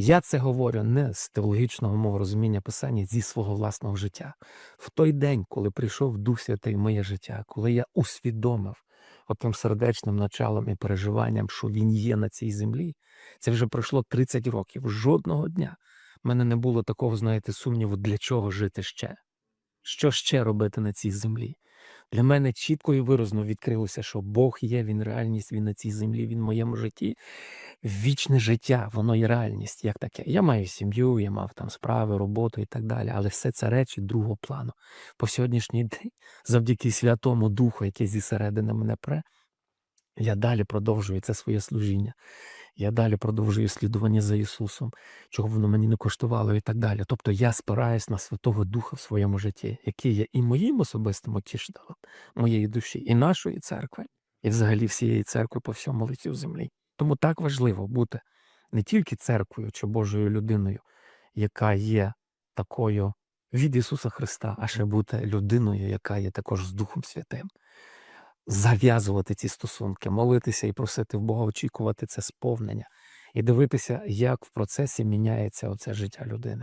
Я це говорю не з теологічного мого розуміння писання зі свого власного життя. В той день, коли прийшов Дух Святий в моє життя, коли я усвідомив отим сердечним началом і переживанням, що він є на цій землі, це вже пройшло 30 років. Жодного дня в мене не було такого, знаєте, сумніву, для чого жити ще. Що ще робити на цій землі? Для мене чітко і виразно відкрилося, що Бог є, Він реальність, Він на цій землі, Він в моєму житті. Вічне життя, воно є реальність, як таке. Я маю сім'ю, я мав там справи, роботу і так далі, але все це речі другого плану. По сьогоднішній день, завдяки Святому Духу, який зі середини мене пре, я далі продовжую це своє служіння. Я далі продовжую слідування за Ісусом, чого воно мені не коштувало і так далі. Тобто я спираюсь на Святого Духа в своєму житті, який є і моїм особистим утішителем, моєї душі, і нашої церкви, і взагалі всієї церкви по всьому лицю землі. Тому так важливо бути не тільки церквою чи Божою людиною, яка є такою від Ісуса Христа, а ще бути людиною, яка є також з Духом Святим зав'язувати ці стосунки, молитися і просити в Бога, очікувати це сповнення, і дивитися, як в процесі міняється оце життя людини.